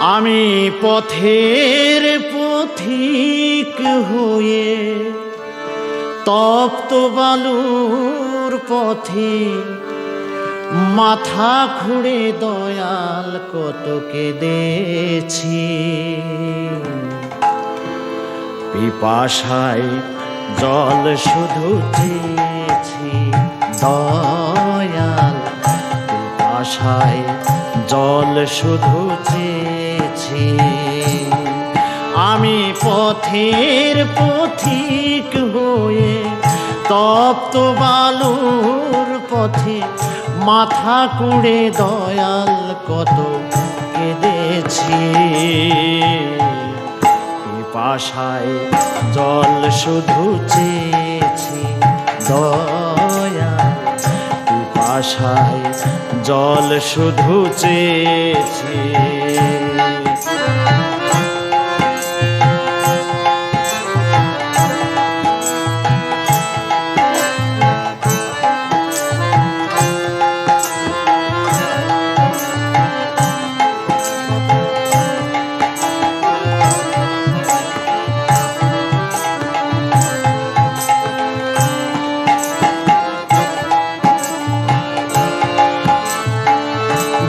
আমি পথের পথিক হয়ে তপ্ত বালুর পথে মাথা খুঁড়ে দয়াল কত কেঁদেছি। পিপাসায় জল শুধু চেয়েছি দয়াল, পিপাসায় জল শুধু চেয়েছি আমি পথের পথিক হয়ে তপ্ত বালুর পথে মাথা কুড়ে দয়াল কত কেঁদেছি। পিপাসায় জল শুধু চেয়েছি দয়া। পিপাসায় জল শুধু চেয়েছি।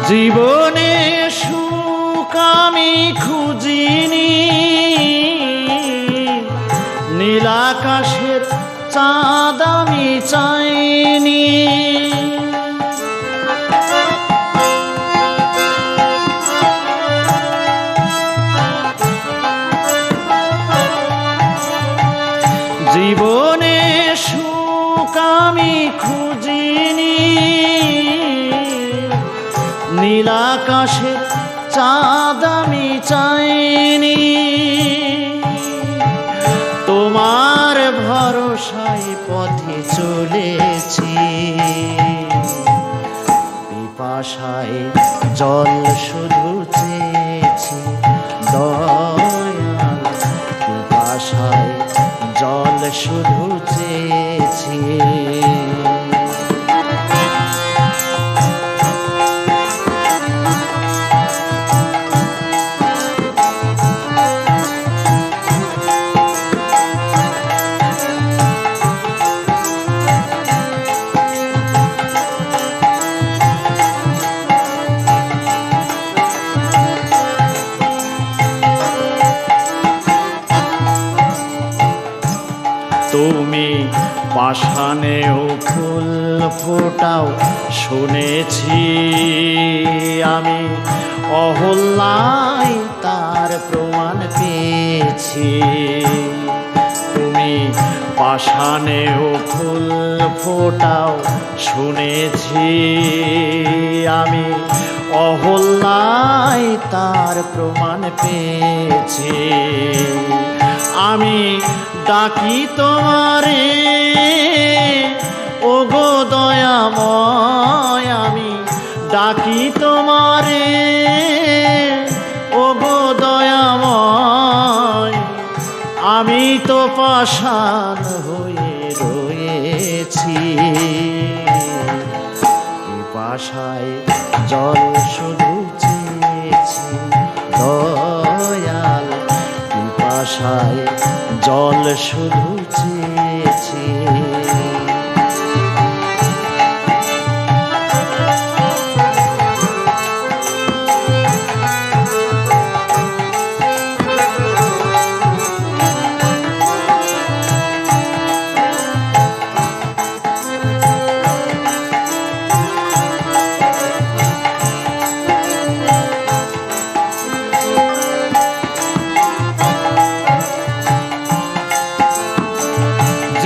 জীবনে সুখ আমি খুঁজিনি। নীলাকাশের চাঁদ আমি চাইনি। নীলাকাশে চাঁদ আমি চাইনি। তোমার ভরসায় পথে চলেছি। পিপাসায় জল শুধু চেয়েছি। দয়াল পিপাসায় জল শুধু চেয়েছি। পাষাণেও ফুল ফোটাও, শুনেছি আমি অহল্যায় তার প্রমাণ পেয়েছি। তুমি পাষাণেও ফুল ফোটাও, শুনেছি আমি অহল্যায় তার প্রমাণ পেয়েছি। আমি ডাকি তোমারে ডাকি তোমারে। ও গো দয়াময়, আমি তো পাষাণ হয়ে রয়েছি। পাশায় জল শুধু চেয়েছি, দয়াল। পাশায় জল শুধু চেয়েছি।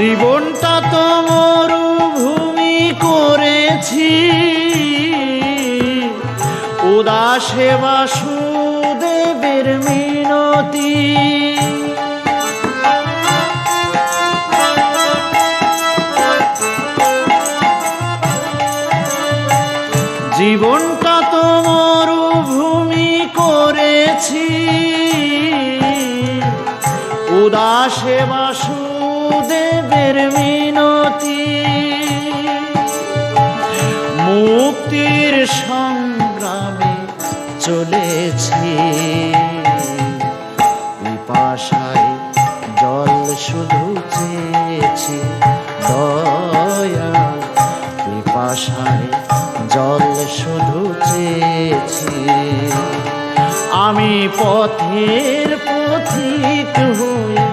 জীবনটা তো মরুভূমি করেছি। উদাসে বাসুদেবের মিনতি। জীবনটা তো মরুভূমি করেছি। উদাসে বাসুদেবের মুক্তির সংগ্রামে চলেছি। পিপাসায় জল শুধু চেয়েছি দয়া পিপাসায় জল শুধু চেয়েছি। আমি পথের পথিক হয়ে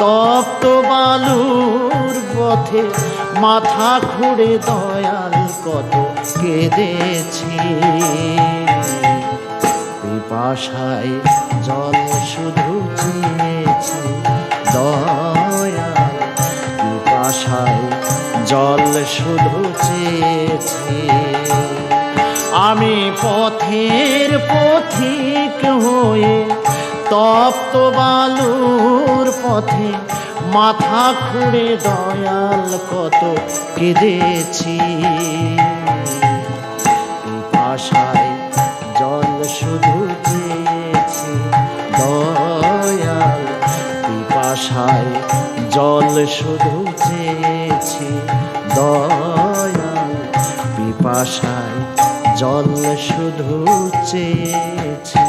তপ্ত বালুর পথে মাথা খুঁড়ে দয়াল কত কেঁদেছি। পিপাসায় জল শুধু চেয়েছি দয়াল পিপাসায় জল শুধু চেয়েছি আমি পথের পথিক হয়ে তপ্ত বালুর পথে মাথা খুঁড়ে দয়াল কত কেঁদেছি। পিপাসায় জল শুধু চেয়েছি দয়াল পিপাসায় জল শুধু চেয়েছি দয়াল পিপাসায় জল শুধু চেয়েছি।